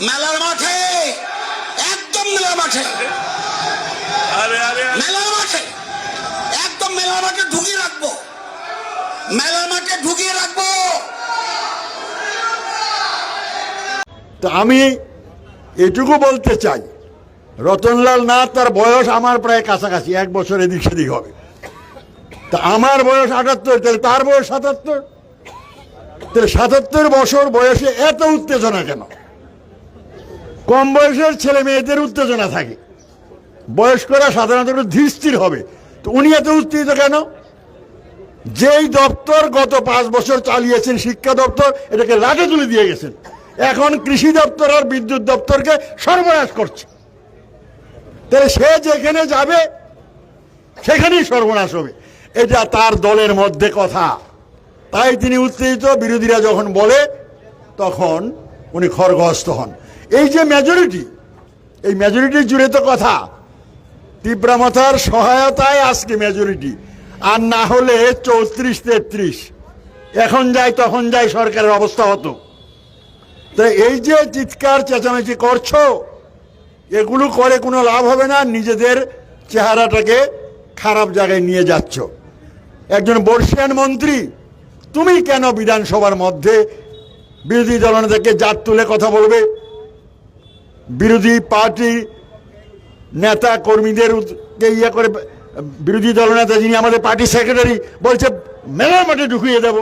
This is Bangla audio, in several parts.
মেলার মাঠে একদম মেলার মাঠে। আরে আরে আরে। মেলার মাঠে একদম মেলার মাঠে ঢুকিয়ে রাখব। মেলার মাঠে ঢুকিয়ে রাখব। তো আমি এটুকু বলতে চাই রতনলাল নাথ তার বয়স আমার প্রায় কাছাকাছি এক বছর এদিক সেদিক হবে। তা আমার বয়স আটাত্তর তাহলে তার বয়স সাতাত্তর? তাহলে সাতাত্তর বছর বয়সে এত উত্তেজনা কেন? কম বয়সের ছেলে মেয়েদের উত্তেজনা থাকে। বয়স্করা সাধারণত একটু ধীরস্থির হবে। তো উনি এত উত্তেজিত কেন? যেই দপ্তর গত পাঁচ বছর চালিয়েছেন, শিক্ষা দপ্তর, এটাকে লাটে তুলে দিয়ে গেছেন। এখন কৃষি দপ্তর আর বিদ্যুৎ দপ্তরকে সর্বনাশ করছে। তাহলে সে যেখানে যাবে, সেখানেই সর্বনাশ হবে। এটা তার দলের মধ্যে কথা। তাই তিনি উত্তেজিত। বিরোধীরা যখন বলে, তখন উনি খড়গহস্ত হন। এই যে মেজরিটি এই মেজরিটি জুড়ে তো কথা। তীব্রামথার সহায়তায় আজকে মেজরিটি আর না হলে চৌত্রিশ, তেত্রিশ। এখন যায়, তখন যায় সরকারের অবস্থা হতো। তো এই যে চিৎকার, চেঁচামেচি করছ, এগুলো করে কোনো লাভ হবে না, নিজেদের চেহারাটাকে খারাপ জায়গায় নিয়ে যাচ্ছ। একজন বর্ষিয়ান মন্ত্রী, তুমি কেন বিধানসভার মধ্যে বিরোধী দলনেতাকে জাত তুলে কথা বলবে। বিরোধী পার্টি নেতা কর্মীদের ইয়ে করে, বিরোধী দলনেতা যিনি আমাদের পার্টি সেক্রেটারি বলছে, মেলার মাঠে ঢুকিয়ে দেব।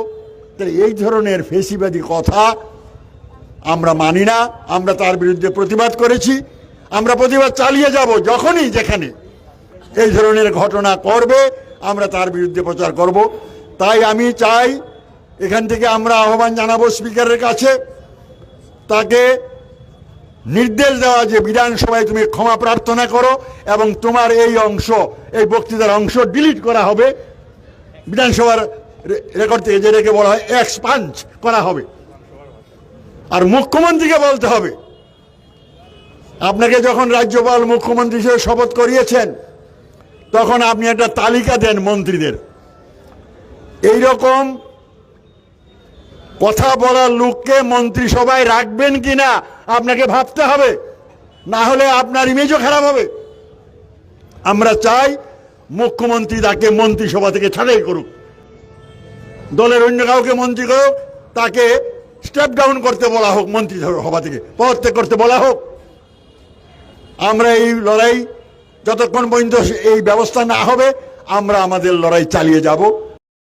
তাহলে এই ধরনের ফেসিবাদী কথা আমরা মানি না। আমরা তার বিরুদ্ধে প্রতিবাদ করেছি। আমরা প্রতিবাদ চালিয়ে যাব যখনই, যেখানে। এই ধরনের ঘটনা করবে, আমরা তার বিরুদ্ধে প্রচার করব। তাই আমি চাই এখান থেকে আমরা আহ্বান জানাব স্পিকারের কাছে। তাকে নির্দেশ দেওয়া যে বিধানসভায় তুমি ক্ষমা প্রার্থনা করো এবং তোমার এই অংশ, এই বক্তৃতার অংশ ডিলিট করা হবে। বিধানসভার রেকর্ড থেকে যেটাকে বলা হয় এক্সপাঞ্চ করা হবে। আর মুখ্যমন্ত্রীকে বলতে হবে, আপনাকে যখন রাজ্যপাল মুখ্যমন্ত্রী হিসেবে শপথ করিয়েছেন, তখন আপনি একটা তালিকা দেন মন্ত্রীদের। এই রকম কথা বলার লোককে মন্ত্রিসভায় রাখবেন কি না আপনাকে ভাবতে হবে। না হলে আপনার ইমেজও খারাপ হবে। আমরা চাই মুখ্যমন্ত্রী তাকে মন্ত্রিসভা থেকে ছাড়াই করুক। দলের অন্য কাউকে মন্ত্রী করুক, তাকে স্টেপ ডাউন করতে বলা হোক মন্ত্রী সভা থেকে, পদত্যাগ করতে বলা হোক। আমরা এই লড়াই যতক্ষণ পর্যন্ত এই ব্যবস্থা না হবে, আমরা আমাদের লড়াই চালিয়ে যাব।